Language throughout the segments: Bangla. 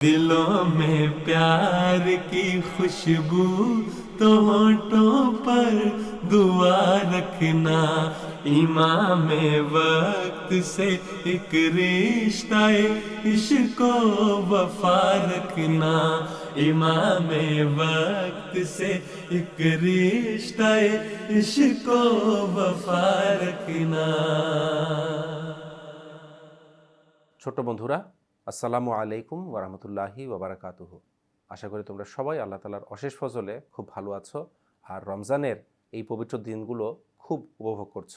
दिलों में प्यार की खुशबू तो होठों पर दुआ रखना इमाम वक्त से एक रिश्ता इश्क वफा रखना इमाम वक्त से एक रिश्ता इश्क वफा रखना ছোট্ট বন্ধুরা আসসালামু আলাইকুম ওরহমতুল্লাহি ওবরাকাতুহু আশা করি তোমরা সবাই আল্লাহ তালার অশেষ ফজলে খুব ভালো আছো আর রমজানের এই পবিত্র দিনগুলো খুব উপভোগ করছ।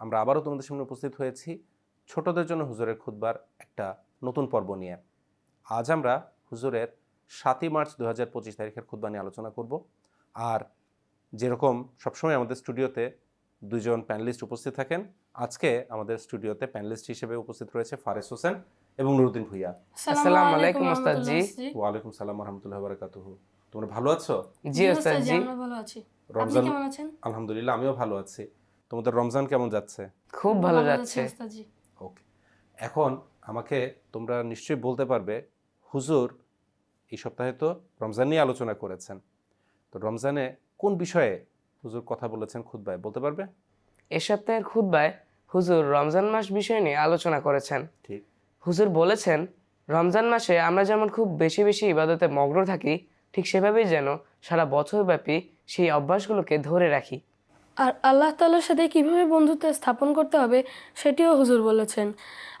আমরা আবারও তোমাদের সামনে উপস্থিত হয়েছি ছোটদের জন্য হুজুরের খুতবার একটা নতুন পর্ব নিয়ে। আজ আমরা হুজুরের সাতই মার্চ দু হাজার পঁচিশ তারিখের খুতবা নিয়ে আলোচনা করব। আর যেরকম সবসময় আমাদের স্টুডিওতে দুজন প্যানেলিস্ট উপস্থিত থাকেন, আজকে আমাদের স্টুডিওতে প্যানেলিস্ট হিসেবে উপস্থিত রয়েছে ফারেস হোসেন। এবং নুরুদ্দিন ভুইয়া। আসসালামু আলাইকুম ওস্তাদ জি। ওয়ালাইকুম সালাম রহমতুল্লাহ বারাকাতুহু। তোমরা ভালো আছো? জি ওস্তাদ জি আমরা ভালো আছি। আপনি রমজান কেমন আছেন? আলহামদুলিল্লাহ আমিও ভালো আছি। তোমাদের রমজান কেমন যাচ্ছে? খুব ভালো যাচ্ছে। ওস্তাদ জি। ওকে। এখন আমাকে তোমরা নিশ্চয়ই বলতে পারবে হুজুর এই সপ্তাহে তো রমজান নিয়ে আলোচনা করেছেন। তো রমজানে কোন বিষয়ে হুজুর কথা বলেছেন খুদ্বায় বলতে পারবে? এ সপ্তাহের খুতবায় হুজুর রমজান মাস বিষয় নিয়ে আলোচনা করেছেন। ঠিক। হুজুর বলেছেন রমজান মাসে আমরা যেমন খুব বেশি বেশি ইবাদতে মগ্ন থাকি ঠিক সেভাবেই যেন সারা বছরব্যাপী সেই অভ্যাসগুলোকে ধরে রাখি। আর আল্লাহ তাআলার সাথে কীভাবে বন্ধুত্ব স্থাপন করতে হবে সেটিও হুজুর বলেছেন।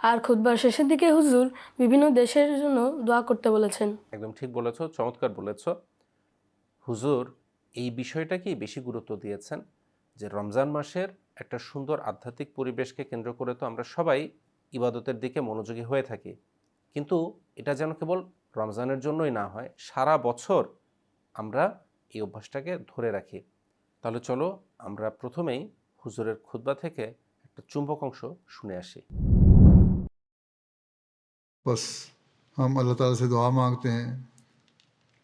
আর খুতবার শেষের দিকে হুজুর বিভিন্ন দেশের জন্য দোয়া করতে বলেছেন। একদম ঠিক বলেছ চমৎকার বলেছ। হুজুর এই বিষয়টাকেই বেশি গুরুত্ব দিয়েছেন যে রমজান মাসের একটা সুন্দর আধ্যাত্মিক পরিবেশকে কেন্দ্র করে তো আমরা সবাই ইবাদতের দিকে মনোযোগী হয়ে থাকি কিন্তু এটা যেন কেবল রমজানের জন্যই না হয় সারা বছর আমরা এই অভ্যাসটাকে ধরে রাখি তাহলে চলো আমরা প্রথমেই হুজুরের খুতবা থেকে একটা চুম্বক অংশ শুনে আসি बस हम अल्लाह ताला से दुआ मांगते हैं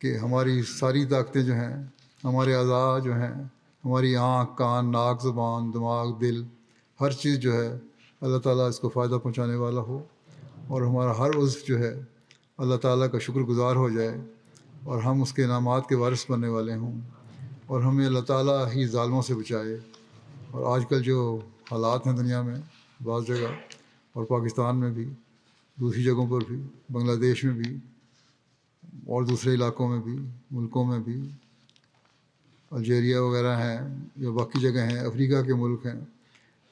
कि हमारी सारी ताकतें जो हैं हमारे अज़ा जो हैं हमारी आँख कान नाक ज़ुबान दिमाग दिल हर चीज़ जो है اللہ تعالیٰ اس کو فائدہ پہنچانے والا ہو اور ہمارا ہر عزف جو ہے اللہ تعالیٰ کا شکر گزار ہو جائے اور ہم اس کے انعامات کے وارث بننے والے ہوں اور ہمیں اللہ تعالیٰ ہی ظالموں سے بچائے اور آج کل جو حالات ہیں دنیا میں بعض جگہ اور پاکستان میں بھی، دوسری جگہوں پر بھی، بنگلہ دیش میں بھی اور دوسرے علاقوں میں بھی، ملکوں میں بھی، الجیریا وغیرہ ہیں یا باقی جگہ ہیں، افریقہ کے ملک ہیں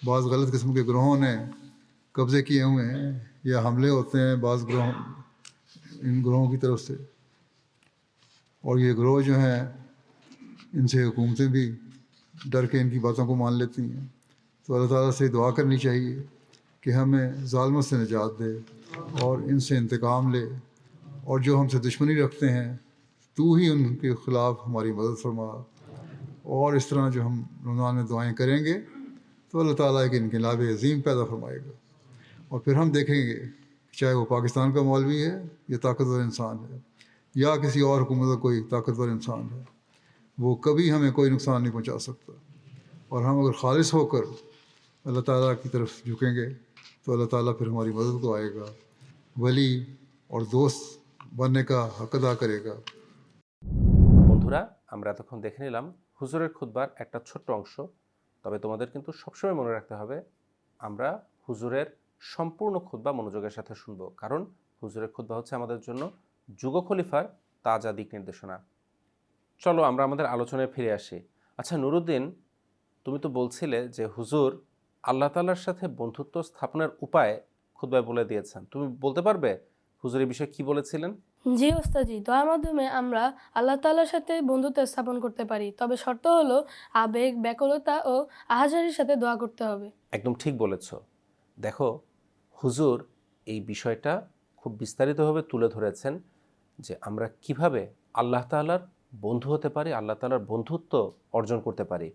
بعض غلط قسم کے گروہوں نے قبضے کیے ہوئے ہیں یا حملے ہوتے ہیں بعض گروہوں، ان گروہوں کی طرف سے۔ اور یہ گروہ جو ہیں، ان سے حکومتیں بھی ڈر کے ان کی باتوں کو مان لیتی ہیں۔ تو اللہ تعالیٰ سے دعا کرنی چاہیے کہ ہمیں ظالمت سے نجات دے اور ان سے انتقام لے۔ اور جو ہم سے دشمنی رکھتے ہیں، تو ہی ان کے خلاف ہماری مدد فرما۔ اور اس طرح جو ہم رمضان میں دعائیں کریں گے تو اللہ تعالیٰ ایک انقلاب عظیم پیدا فرمائے گا۔ اور پھر ہم دیکھیں گے چاہے وہ پاکستان کا مولوی ہے یا طاقتور انسان ہے، یا کسی اور حکومت کا کوئی طاقتور انسان ہے، وہ کبھی ہمیں کوئی نقصان نہیں پہنچا سکتا۔ اور ہم اگر خالص ہو کر اللہ تعالیٰ کی طرف جھکیں گے تو اللہ تعالیٰ پھر ہماری مدد کو آئے گا، ولی اور دوست بننے کا حق ادا کرے گا۔ بندھورا আমরা دیکھنے দেখে নিলাম خود بار ایک چھوٹا অংশ তবে তোমাদের কিন্তু সবসময় মনে রাখতে হবে, আমরা হুজুরের সম্পূর্ণ খুতবা মনোযোগের সাথে শুনব। কারণ হুজুরের খুতবা হচ্ছে আমাদের জন্য যুগ খলিফার তাজা দিক নির্দেশনা। চলো আমরা আমাদের আলোচনায় ফিরে আসি। আচ্ছা নুরুদ্দিন, তুমি তো বলছিলে যে হুজুর আল্লাহ তালার সাথে বন্ধুত্ব স্থাপনের উপায় খুতবায় বলে দিয়েছেন। তুমি বলতে পারবে হুজুর এই বিষয়ে কি বলেছিলেন? জি ওস্তাজি দোয়ার মাধ্যমে আমরা আল্লাহ তাআলার সাথে বন্ধুত্ব স্থাপন করতে পারি। তবে শর্ত হলো আবেগ, ব্যাকুলতা ও আহাজারির সাথে দোয়া করতে হবে। একদম ঠিক বলেছ। দেখো, হুজুর এই বিষয়টা খুব বিস্তারিতভাবে তুলে ধরেছেন যে আমরা কীভাবে আল্লাহ তাআলার বন্ধু হতে পারি, আল্লাহ তাআলার বন্ধুত্ব অর্জন করতে পারি।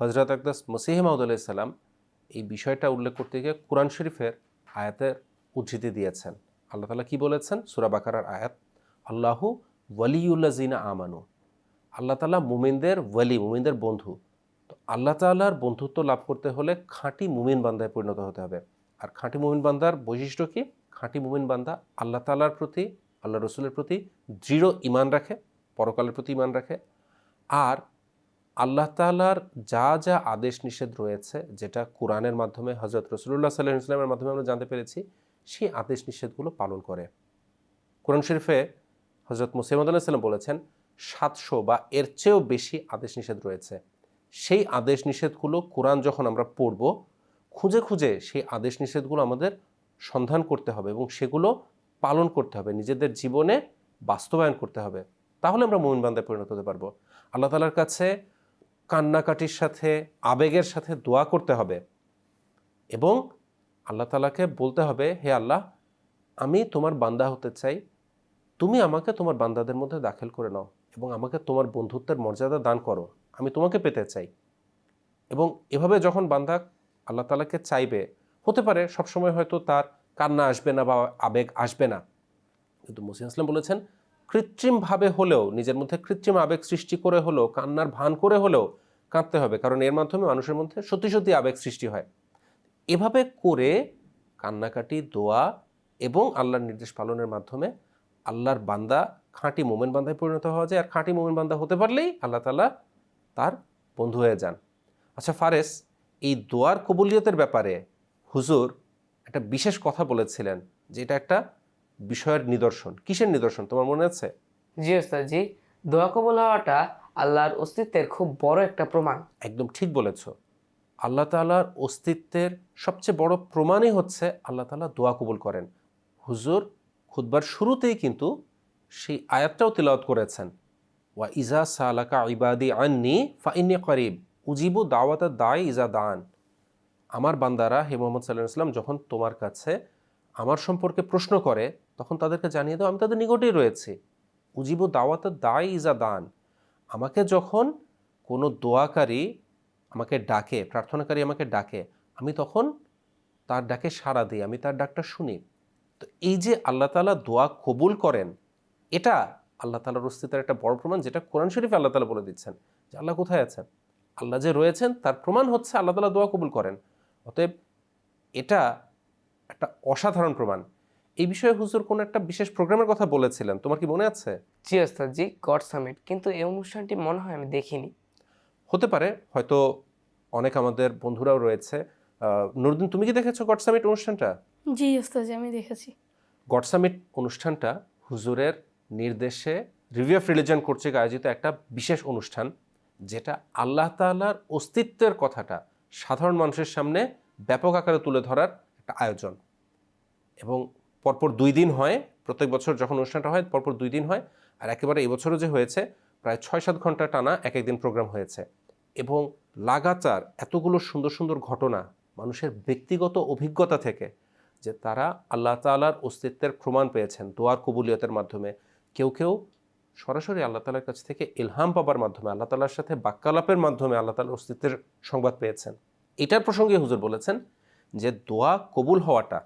হজরত আকদাস মসিহ মাউদ সাল্লাম এই বিষয়টা উল্লেখ করতে গিয়ে কোরআন শরীফের আয়াতের উদ্ধৃতি দিয়েছেন। আল্লাহ তাআলা কি বলেছেন? সুরা বাকারার আয়াত, আল্লাহু ওয়ালিউল্লা জিনা আমানু। আল্লাহ তাআলা মুমিনদের ওয়ালি, মুমিনদের বন্ধু। তো আল্লাহ তাআলার বন্ধুত্ব লাভ করতে হলে খাঁটি মুমিন বান্দায় পরিণত হতে হবে। আর খাঁটি মুমিন বান্দার বৈশিষ্ট্য কি? খাঁটি মুমিন বান্দা আল্লাহ তালার প্রতি, আল্লাহ রসুলের প্রতি দৃঢ় ইমান রাখে, পরকালের প্রতি ইমান রাখে। আর আল্লাহ তালার যা যা আদেশ নিষেধ রয়েছে, যেটা কোরআনের মাধ্যমে হজরত রসুল্লাহ সাল্লাহ ইসলামের মাধ্যমে আমরা জানতে পেরেছি সেই আদেশ নিষেধগুলো পালন করে। কোরআন শরীফে হজরত মুসিমদ সাল্লাম বলেছেন, সাতশো বা এর চেয়েও বেশি আদেশ নিষেধ রয়েছে। সেই আদেশ নিষেধগুলো কোরআন যখন আমরা পড়ব, খুঁজে খুঁজে সেই আদেশ নিষেধগুলো আমাদের সন্ধান করতে হবে এবং সেগুলো পালন করতে হবে। নিজেদের জীবনে বাস্তবায়ন করতে হবে। তাহলে আমরা মোমিন বান্দায় পরিণত হতে পারব। আল্লাহ তালার কাছে কান্নাকাটির সাথে, আবেগের সাথে দোয়া করতে হবে এবং আল্লাহ তালাকে বলতে হবে, হে আল্লাহ, আমি তোমার বান্দা হতে চাই। তুমি আমাকে তোমার বান্দাদের মধ্যে দাখিল করে নাও এবং আমাকে তোমার বন্ধুত্বের মর্যাদা দান করো। আমি তোমাকে পেতে চাই। এবং এভাবে যখন বান্দা আল্লাহ তালাকে চাইবে, হতে পারে সবসময় হয়তো তার কান্না আসবে না বা আবেগ আসবে না। কিন্তু মুসিম ইসলাম বলেছেন কৃত্রিমভাবে হলেও, নিজের মধ্যে কৃত্রিম আবেগ সৃষ্টি করে হলেও, কান্নার ভান করে হলেও কাঁদতে হবে। কারণ এর মাধ্যমে মানুষের মধ্যে সত্যি সত্যি আবেগ সৃষ্টি হয়। এভাবে করে কান্নাকাটি দোয়া এবং আল্লাহর নির্দেশ পালনের মাধ্যমে আল্লাহর বান্দা খাঁটি মোমেন বান্দায় পরিণত হওয়া যায়। আর খাঁটি মোমেন বান্দা হতে পারলেই আল্লাহ তালা তার বন্ধু হয়ে যান। আচ্ছা ফারেস এই দোয়ার কবুলিয়তের ব্যাপারে হুজুর একটা বিশেষ কথা বলেছিলেন যে এটা একটা বিষয়ের নিদর্শন। কিসের নিদর্শন তোমার মনে আছে? জি ওস্তাদ জি। দোয়া কবুল হওয়াটা আল্লাহর অস্তিত্বের খুব বড় একটা প্রমাণ। একদম ঠিক বলেছ। আল্লাহ তালার অস্তিত্বের সবচেয়ে বড় প্রমাণই হচ্ছে আল্লাহ তালা দোয়া কবুল করেন। হুজুর খুতবার শুরুতেই কিন্তু সেই আয়াতটাও তিলাওয়াত করেছেন। ওয়া ইজা সালাকা ইবাদি আননি ফাইনি করিব। উজিবু দাওয়াতা দায় ইজা দান। আমার বান্দারা, হে মোহাম্মদ সাল্লাহ ইসলাম যখন তোমার কাছে আমার সম্পর্কে প্রশ্ন করে, তখন তাদেরকে জানিয়ে দাও, আমি তাদের নিকটেই রয়েছি। উজিবু দাওয়াতা দায় ইজা দান। আমাকে যখন কোনো দোয়াকারী আমাকে ডাকে, প্রার্থনাকারী আমাকে ডাকে, আমি তখন তার ডাকে সাড়া দিই, আমি তার ডাকটা শুনি। তো এই যে আল্লাহ তালা দোয়া কবুল করেন, এটা আল্লাহ তালার অস্তিত্বের একটা বড় প্রমাণ যেটা কোরআন শরীফে আল্লাহ তালা বলে দিচ্ছেন যে আল্লাহ কোথায় আছেন? আল্লাহ যে রয়েছেন, তার প্রমাণ হচ্ছে আল্লাহ তালা দোয়া কবুল করেন। অতএব এটা একটা অসাধারণ প্রমাণ। এই বিষয়ে হুজুর কোনো একটা বিশেষ প্রোগ্রামের কথা বলেছিলেন, তোমার কি মনে আছে? জি ওস্তাদ জি, গড সামিট। কিন্তু এই অনুষ্ঠানটি মনে হয় আমি দেখিনি। হতে পারে হয়তো অনেক আমাদের বন্ধুরাও রয়েছে। নুরুদ্দিন তুমি কি দেখেছ গড সামিট অনুষ্ঠানটা? জি ওস্তাজি আমি দেখেছি। গড সামিট অনুষ্ঠানটা হুজুরের নির্দেশে রিভিউ অফ রিলিজন কর্তৃক আয়োজিত একটা বিশেষ অনুষ্ঠান যেটা আল্লাহ তাআলার অস্তিত্বের কথাটা সাধারণ মানুষের সামনে ব্যাপক আকারে তুলে ধরার একটা আয়োজন। এবং পরপর দুই দিন হয় প্রত্যেক বছর যখন অনুষ্ঠানটা হয় পরপর দুই দিন হয় আর একেবারে এবছরও যে হয়েছে প্রায় ছয় সাত ঘণ্টা টানা এক একদিন প্রোগ্রাম হয়েছে। এবং লাগাতার এতগুলো সুন্দর সুন্দর ঘটনা মানুষের ব্যক্তিগত অভিজ্ঞতা থেকে যে তারা আল্লাহ তালার অস্তিত্বের প্রমাণ পেয়েছেন দোয়ার কবুলিয়তের মাধ্যমে। কেউ কেউ সরাসরি আল্লাহ তালার কাছ থেকে ইলহাম পাবার মাধ্যমে, আল্লাহ তালার সাথে বাক্যালাপের মাধ্যমে আল্লাহ তালার অস্তিত্বের সংবাদ পেয়েছেন। এটার প্রসঙ্গে হুজুর বলেছেন যে দোয়া কবুল হওয়াটা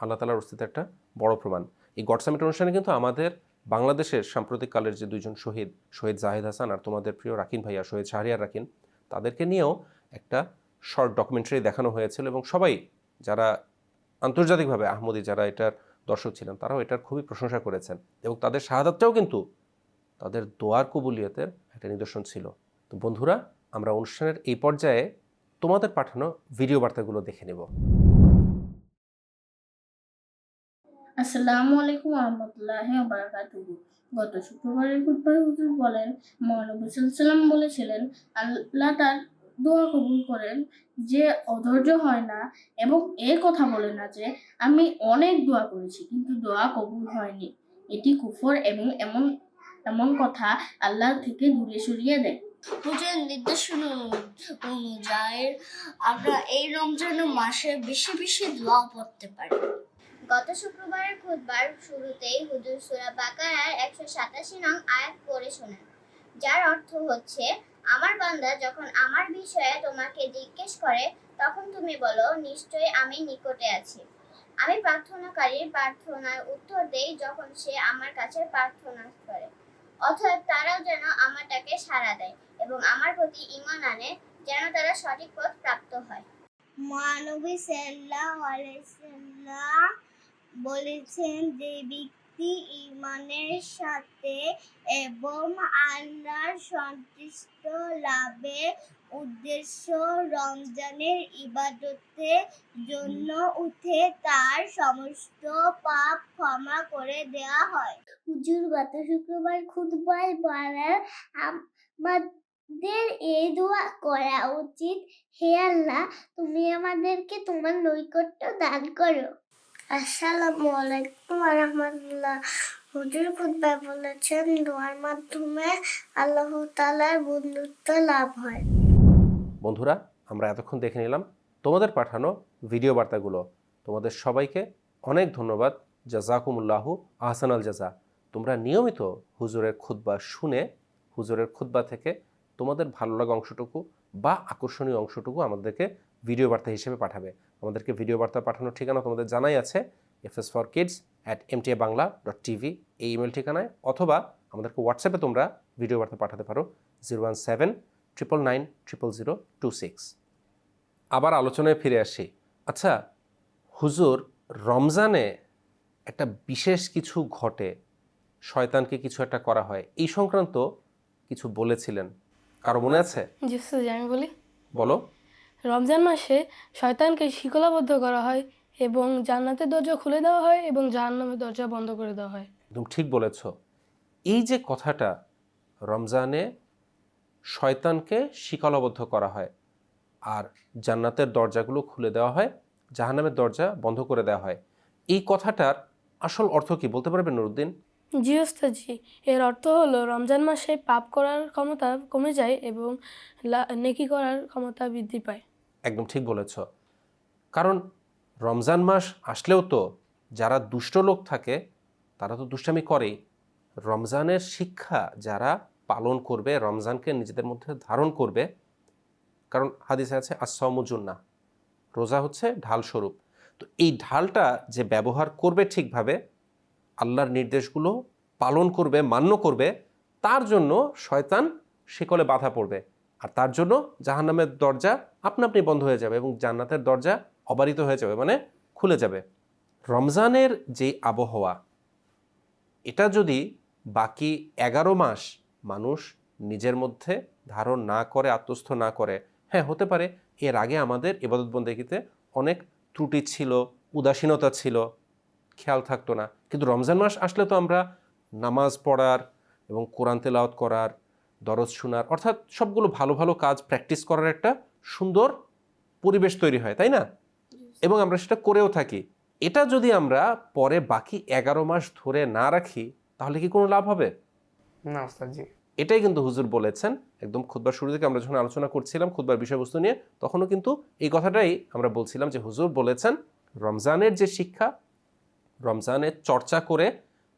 আল্লাহ তালার অস্তিত্বের একটা বড় প্রমাণ। এই গড সামিট অনুষ্ঠানে কিন্তু আমাদের বাংলাদেশের সাম্প্রতিককালের যে দুইজন শহীদ শহীদ জাহিদ হাসান আর তোমাদের প্রিয় রাকিন ভাইয়া, শহীদ শাহরিয়ার রাকিন, তাদেরকে নিয়েও একটা শর্ট ডকুমেন্টারি দেখানো হয়েছিল এবং সবাই যারা আন্তর্জাতিকভাবে আহমদি, যারা এটার দর্শক ছিলেন, তারাও এটার খুবই প্রশংসা করেছেন এবং তাদের শাহাদাতটাও কিন্তু তাদের দোয়ার কবুলিয়তের একটা নিদর্শন ছিল। তো বন্ধুরা, আমরা অনুষ্ঠানের এই পর্যায়ে তোমাদের পাঠানো ভিডিও বার্তাগুলো দেখে নেব। আসসালামু আলাইকুম রহমতুল্লাহ বারাকাতুহু। গত শুক্রবারের খুতবায় হুজুর বলেন সাল্লাম বলেছিলেন, আল্লাহ তার দোয়া কবুল করেন যে অধৈর্য হয় না এবং এ কথা বলে না যে আমি অনেক দোয়া করেছি, কিন্তু দোয়া কবুল হয়নি। এটি কুফর এবং এমন এমন কথা আল্লাহ থেকে দূরে সরিয়ে দেয় হুজুরের নির্দেশন অনুযায়ী আমরা এই রমজান মাসে বেশি বেশি দোয়া পড়তে পারি। গত শুক্রবারের খুতবার শুরুতেই হুজুর সূরা বাকারার একশো সাতাশি নং আয়াত পড়ে শোনেন, যার অর্থ হচ্ছে, আমার বান্দা যখন আমার বিষয়ে তোমাকে জিজ্ঞেস করে, তখন তুমি বলো, নিশ্চয়ই আমি নিকটে আছি। আমি প্রার্থনাকারীর প্রার্থনার উত্তর দেই যখন সে আমার কাছে প্রার্থনা করে। অতএব তারাও যেন আমার ডাকে সাড়া দেয় এবং আমার প্রতি ইমান আনে, যেন তারা সঠিক পথ প্রাপ্ত হয়। মহানবী সাল্লাল্লাহু আলাইহি সাল্লাম বলেছেন যে ব্যক্তি ইমানের সাথে এবং আল্লাহর সন্তুষ্ট লাভের উদ্দেশ্য রমজানের ইবাদতের জন্য উঠে তার সমস্ত পাপ ক্ষমা করে দেওয়া হয়। হুজুর, গত শুক্রবার খুতবায় বলার আমাদের এই দোয়া করা উচিত। হে আল্লাহ, তুমি আমাদেরকে তোমার নৈকট্য দান করো। আসসালামু আলাইকুম হুজুর বলেছেন, দোয়ার মাধ্যমে আল্লাহ তাআলার বন্ধুত্ব লাভ হয়। বন্ধুরা, আমরা এতক্ষণ দেখে নিলাম তোমাদের পাঠানো ভিডিও বার্তাগুলো। তোমাদের সবাইকে অনেক ধন্যবাদ। জাজাকুমুল্লাহু আহসান আল জাজা। তোমরা নিয়মিত হুজুরের খুতবা শুনে, হুজুরের খুতবা থেকে তোমাদের ভালো লাগা অংশটুকু বা আকর্ষণীয় অংশটুকু আমাদেরকে ভিডিও বার্তা হিসেবে পাঠাবে। আমাদেরকে ভিডিও বার্তা পাঠানোর ঠিকানা তোমাদের জানাই আছে F S for kids at MTA Bangla dot TV এই ইমেল ঠিকানায় অথবা আমাদেরকে হোয়াটসঅ্যাপে তোমরা ভিডিও বার্তা পাঠাতে পারো zero one seven triple nine triple zero two six আবার আলোচনায় ফিরে আসি। আচ্ছা হুজুর রমজানে একটা বিশেষ কিছু ঘটে শয়তানকে কিছু একটা করা হয় এই সংক্রান্ত কিছু বলেছিলেন। কারও মনে আছে? জি আমি বলি। বলো। রমজান মাসে শয়তানকে শিকলাবদ্ধ করা হয় এবং জান্নাতের দরজা খুলে দেওয়া হয় এবং জাহান্নামের দরজা বন্ধ করে দেওয়া হয়। একদম ঠিক বলেছ। এই যে কথাটা রমজানে শয়তানকে শিকলাবদ্ধ করা হয় আর জান্নাতের দরজাগুলো খুলে দেওয়া হয় জাহান্নামের দরজা বন্ধ করে দেওয়া হয় এই কথাটার আসল অর্থ কি বলতে পারবেন নুরুদ্দিন? জি ওস্তাদ জি এর অর্থ হলো রমজান মাসে পাপ করার ক্ষমতা কমে যায় এবং নেকি করার ক্ষমতা বৃদ্ধি পায়। একদম ঠিক বলেছ। কারণ রমজান মাস আসলেও তো যারা দুষ্ট লোক থাকে, তারা তো দুষ্টামি করেই। রমজানের শিক্ষা যারা পালন করবে, রমজানকে নিজেদের মধ্যে ধারণ করবে, কারণ হাদিসে আছে আসমুজুন্না রোজা হচ্ছে ঢাল স্বরূপ। তো এই ঢালটা যে ব্যবহার করবে ঠিকভাবে, আল্লাহর নির্দেশগুলো পালন করবে, মান্য করবে, তার জন্য শয়তান শিকলে বাধা পড়বে। আর তার জন্য জাহান্নামের দরজা আপনা আপনি বন্ধ হয়ে যাবে এবং জান্নাতের দরজা অবারিত হয়ে যাবে মানে খুলে যাবে। রমজানের যে আবহাওয়া, এটা যদি বাকি এগারো মাস মানুষ নিজের মধ্যে ধারণ না করে, আত্মস্থ না করে হ্যাঁ হতে পারে, এর আগে আমাদের এবাদতবন্দেগীতে অনেক ত্রুটি ছিল, উদাসীনতা ছিল, খেয়াল থাকতো না। কিন্তু রমজান মাস আসলে তো আমরা নামাজ পড়ার এবং কোরআন তেলাওয়াত করার দরজ শোনার অর্থাৎ সবগুলো ভালো ভালো কাজ প্র্যাকটিস করার একটা সুন্দর পরিবেশ তৈরি হয় তাই না? এবং আমরা সেটা করেও থাকি। এটা যদি আমরা পরে বাকি এগারো মাস ধরে না রাখি তাহলে কি কোনো লাভ হবে? না জি। এটাই কিন্তু হুজুর বলেছেন একদম খুদবার শুরু থেকে আমরা যখন আলোচনা করছিলাম খুদবার বিষয়বস্তু নিয়ে তখনও কিন্তু এই কথাটাই আমরা বলছিলাম যে হুজুর বলেছেন রমজানের যে শিক্ষা রমজানের চর্চা করে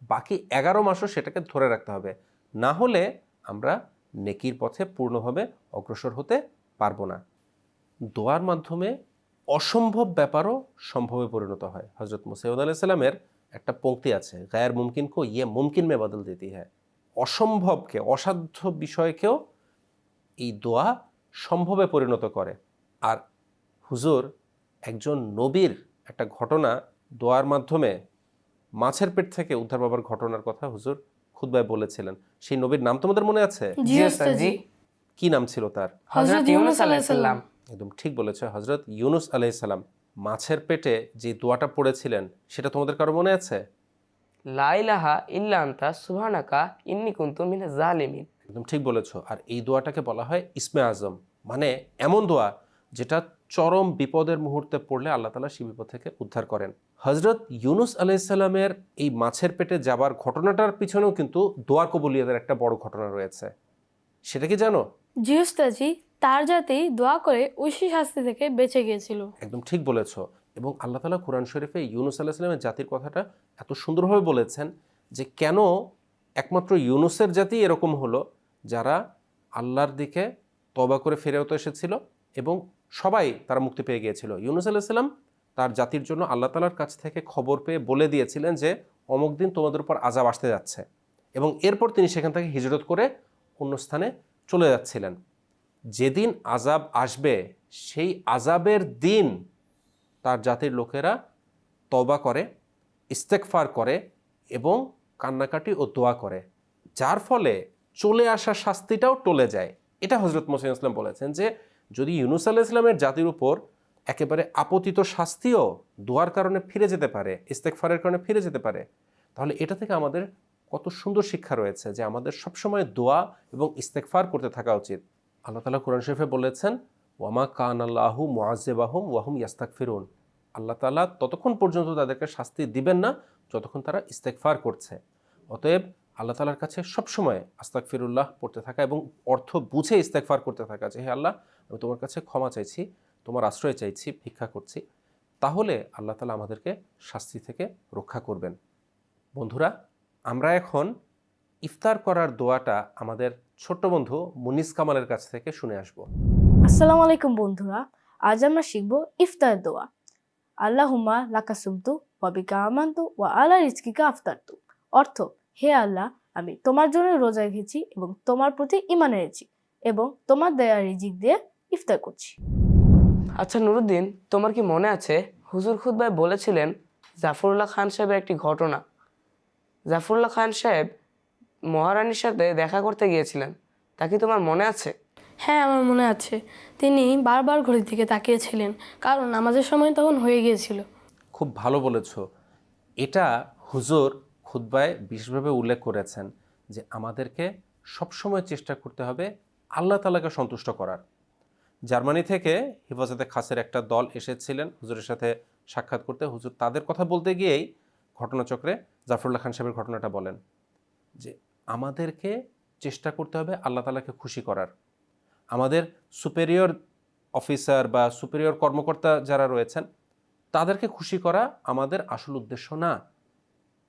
বাকি এগারো মাসও সেটাকে ধরে রাখতে হবে। না হলে আমরা নেকির পথে পূর্ণভাবে অগ্রসর হতে পারব না। দোয়ার মাধ্যমে অসম্ভব ব্যাপারও সম্ভবে পরিণত হয়। হজরত মুসাইদ আলাইসাল্লামের একটা পংক্তি আছে গায়ের মুমকিন কো ইয়ে মুমকিন মে বদল দিতি হ্যাঁ অসম্ভবকে, অসাধ্য বিষয়কেও এই দোয়া সম্ভবে পরিণত করে। আর হুজুর, একজন নবীর একটা ঘটনা দোয়ার মাধ্যমে মাছের পেট থেকে উদ্ধার পাবার ঘটনার কথা হুজুর খুদ্বায় বলেছিলেন। সেই নবীর নাম তোমাদের মনে আছে? কি নাম ছিল তার? হজরত ইউনুস আলাইসাল্লাম একদম ঠিক বলেছে। হজরত ইউনুস আলাইসাল্লাম মাছের পেটে যে দোয়াটা পড়েছিলেন সেটা তোমাদের কারও মনে আছে? লা ইলাহা ইল্লা আনতা সুবহানাকা ইন্নী কুনতু মিনাজ জালিমিন একদম ঠিক বলেছ। আর এই দোয়াটাকে বলা হয় ইসমে আজম। মানে এমন দোয়া যেটা চরম বিপদের মুহূর্তে পড়লে আল্লাহ তালা সে বিপদ থেকে উদ্ধার করেন। হজরত ইউনুস আলাইসাল্লামের এই মাছের পেটে যাবার ঘটনাটার পিছনেও কিন্তু দোয়ার কবুলিয়াদের একটা বড় ঘটনা রয়েছে। সেটা কি জানো? জি ওস্তাদ তার জাতি দোয়া করে ঐশী শাস্তি থেকে বেঁচে গিয়েছিল। একদম ঠিক বলেছ। এবং আল্লাহ তালা কোরআন শরীফে ইউনুস আলাহিসাল্লামের জাতির কথাটা এত সুন্দরভাবে বলেছেন যে কেন একমাত্র ইউনুসের জাতি এরকম হলো যারা আল্লাহর দিকে তবা করে ফিরেও তো এসেছিল এবং সবাই তারা মুক্তি পেয়ে গিয়েছিল। ইউনুস আলাইসাল্লাম তার জাতির জন্য আল্লাহ তালার কাছ থেকে খবর পেয়ে বলে দিয়েছিলেন যে, অমুক দিন তোমাদের উপর আজাব আসতে যাচ্ছে। এবং এরপর তিনি সেখান থেকে হিজরত করে অন্য স্থানে চলে যাচ্ছিলেন। যেদিন আজাব আসবে, সেই আজাবের দিন তার জাতির লোকেরা তবা করে ইস্তেকফার করে এবং কান্নাকাটি ও দোয়া করে। যার ফলে চলে আসা শাস্তিটাও টলে যায়। এটা হজরত মোসিন ইসলাম বলেছেন যে যদি ইউনুস আল্লাহ ইসলামের জাতির উপর একেবারে আপতিত শাস্তিও দোয়ার কারণে ফিরে যেতে পারে ইস্তেকফারের কারণে ফিরে যেতে পারে, তাহলে এটা থেকে আমাদের কত সুন্দর শিক্ষা রয়েছে যে আমাদের সবসময় দোয়া এবং ইস্তেকফার করতে থাকা উচিত। আল্লাহ তালা কোরআন শরীফে বলেছেন, ওয়ামা কান আল্লাহু মোয়াজেবাহুম ওয়াহুম ইয়াস্তাক ফিরুন আল্লাহ তালা ততক্ষণ পর্যন্ত তাদেরকে শাস্তি দিবেন না, যতক্ষণ তারা ইস্তেকফার করছে। অতএব আল্লাহ তালার কাছে সবসময় আস্তাক ফিরুল্লাহ পড়তে থাকা এবং অর্থ বুঝে ইস্তেকফার করতে থাকা যে, হে আল্লাহ আমি তোমার কাছে ক্ষমা চাইছি, তোমার আশ্রয় চাইছি, ভিক্ষা করছি। তাহলে আল্লাহ তালা আমাদেরকে শাস্তি থেকে রক্ষা করবেন। বন্ধুরা, আমরা এখন ইফতার করার দোয়াটা আমাদের ছোট্ট বন্ধু মুনিস কামালের কাছ থেকে শুনে আসব। আসসালামু আলাইকুম বন্ধুরা, আজ আমরা শিখব ইফতার দোয়া। আল্লাহুম্মা লাকাসুমতু ওয়াবিকা আমান্তু ওয়া আলা রিজকিকা আফতারতু। অর্থ, হে আল্লাহ, আমি তোমার জন্য রোজা রেখেছি এবং তোমার প্রতি ইমান এনেছি এবং তোমার দেয়া রিজিক দিয়ে ইফতার করছি। আচ্ছা নুরুদ্দিন তোমার কি মনে আছে হুজুর খুদ্ায় বলেছিলেন জাফরুল্লাহ খান সাহেবের একটি ঘটনা? জাফরুল্লাহ খান সাহেব মহারানীর সাথে দেখা করতে গিয়েছিলেন। তা কি তোমার মনে আছে? হ্যাঁ আমার মনে আছে। তিনি বারবার ঘড়ির দিকে তাকিয়েছিলেন কারণ নামাজের সময় তখন হয়ে গিয়েছিল। খুব ভালো বলেছ। এটা হুজুর খুদ্বায় বিশেষভাবে উল্লেখ করেছেন যে আমাদেরকে সবসময় চেষ্টা করতে হবে আল্লাহ তালাকে সন্তুষ্ট করার। জার্মানি থেকে হিফাজতে খাসের একটা দল এসেছিলেন হুজুরের সাথে সাক্ষাৎ করতে। হুজুর তাদের কথা বলতে গিয়েই ঘটনাচক্রে জাফরুল্লাহ খান সাহেবের ঘটনাটা বলেন যে, আমাদেরকে চেষ্টা করতে হবে আল্লাহ তালাকে খুশি করার। আমাদের সুপেরিয়র অফিসার বা সুপেরিয়র কর্মকর্তা যারা রয়েছেন, তাদেরকে খুশি করা আমাদের আসল উদ্দেশ্য না।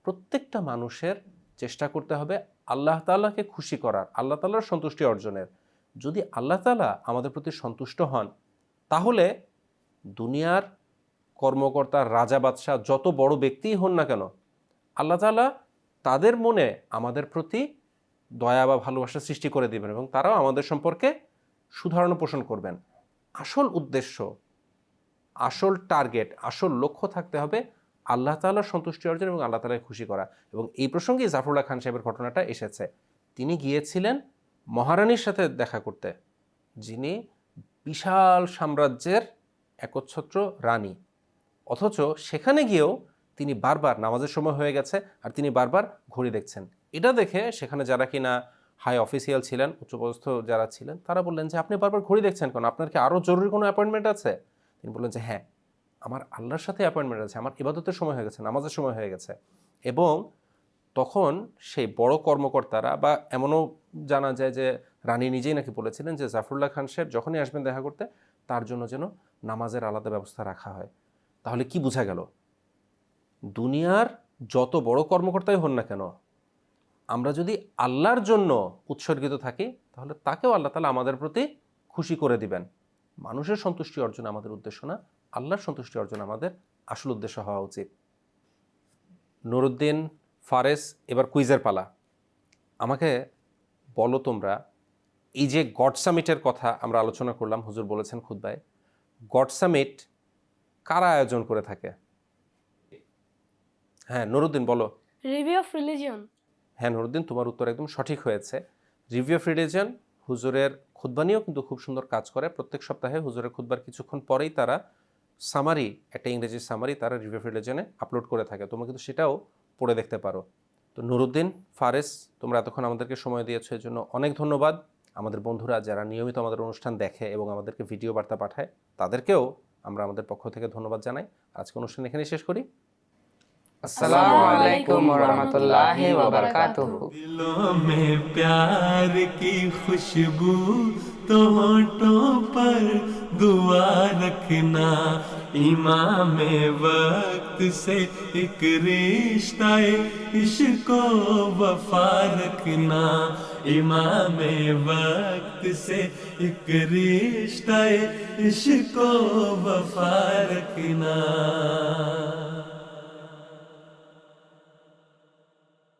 প্রত্যেকটা মানুষের চেষ্টা করতে হবে আল্লাহ তাআলাকে খুশি করার, আল্লাহ তাআলার সন্তুষ্টি অর্জনের। যদি আল্লাহ তাআলা আমাদের প্রতি সন্তুষ্ট হন, তাহলে দুনিয়ার কর্মকর্তা, রাজা, বাদশাহ যত বড় ব্যক্তিই হন না কেন, আল্লাহ তাআলা তাদের মনে আমাদের প্রতি দয়া বা ভালোবাসা সৃষ্টি করে দিবেন এবং তারাও আমাদের সম্পর্কে সুধারণা পোষণ করবেন। আসল উদ্দেশ্য, আসল টার্গেট, আসল লক্ষ্য থাকতে হবে আল্লাহ তাআলার সন্তুষ্টি অর্জন এবং আল্লাহ তাআলাকে খুশি করা। এবং এই প্রসঙ্গে জাফরুল্লাহ খান সাহেবের ঘটনাটা এসেছে। তিনি গিয়েছিলেন মহারানীর সাথে দেখা করতে, যিনি বিশাল সাম্রাজ্যের একচ্ছত্র রানী। অথচ সেখানে গিয়েও তিনি বারবার নামাজের সময় হয়ে গেছে আর তিনি বারবার ঘড়ি দেখছেন। এটা দেখে সেখানে যারা কিনা হাই অফিসিয়াল ছিলেন, উচ্চপদস্থ যারা ছিলেন, তারা বললেন যে, আপনি বারবার ঘড়ি দেখছেন কেন? আপনার কি আরও জরুরি কোনো অ্যাপয়েন্টমেন্ট আছে? তিনি বললেন যে হ্যাঁ আমার আল্লাহর সাথে অ্যাপয়েন্টমেন্ট আছে, আমার ইবাদতের সময় হয়ে গেছে, নামাজের সময় হয়ে গেছে। এবং তখন সেই বড় কর্মকর্তারা বা এমনও জানা যায় যে রানী নিজেই নাকি বলেছিলেন যে জাফরুল্লাহ খান সাহেব যখনই আসবেন দেখা করতে, তার জন্য যেন নামাজের আলাদা ব্যবস্থা রাখা হয়। তাহলে কি বোঝা গেল? দুনিয়ার যত বড় কর্মকর্তাই হন না কেন, আমরা যদি আল্লাহর জন্য উৎসর্গিত থাকি, তাহলে তাকেও আল্লাহ তালা আমাদের প্রতি খুশি করে দিবেন। মানুষের সন্তুষ্টি অর্জন আমাদের উদ্দেশ্য না, আল্লাহর সন্তুষ্টি অর্জন আমাদের আসল উদ্দেশ্য হওয়া উচিত। নুরুদ্দিন ফারেস, এবার কুইজের পালা। আমাকে বলো তোমরা এই যে গড সামিটের কথা আমরা আলোচনা করলাম হুজুর বলেছেন খুদ্ায় গড সামিট কারা আয়োজন করে থাকে? হ্যাঁ নুরুদ্দিন বলো। রিভিউ অফ রিলিজিয়ন হ্যাঁ নুরুদ্দিন তোমার উত্তর একদম সঠিক হয়েছে। রিভিউ অফ রিলিজন হুজুরের খুদ্া নিয়েও কিন্তু খুব সুন্দর কাজ করে। প্রত্যেক সপ্তাহে হুজুরের খুদ্বার কিছুক্ষণ পরেই তারা সামারি একটা ইংরেজি সামারি তারা রিভিউ অফ রিলিজনে আপলোড করে থাকে। তোমরা কিন্তু সেটাও পড়ে দেখতে পারো। তো নুরুদ্দিন ফারেস তোমরা এতক্ষণ আমাদেরকে সময় দিয়েছো এর জন্য অনেক ধন্যবাদ আমাদের বন্ধুরা যারা নিয়মিত আমাদের অনুষ্ঠান দেখে এবং আমাদেরকে ভিডিও বার্তা পাঠায় তাদেরকেও আমরা আমাদের পক্ষ থেকে ধন্যবাদ জানাই আজকে অনুষ্ঠান এখানেই শেষ করি আসসালামু আলাইকুম রহমতুল্লাহি ওয়াবারাকাতুহু दिलों में प्यार की खुशबू तो होठों पर दुआ रखना امام وقت سے ایک رشتہ عشق و وفا رکھنا۔ امام وقت سے ایک رشتہ عشق و وفا رکھنا۔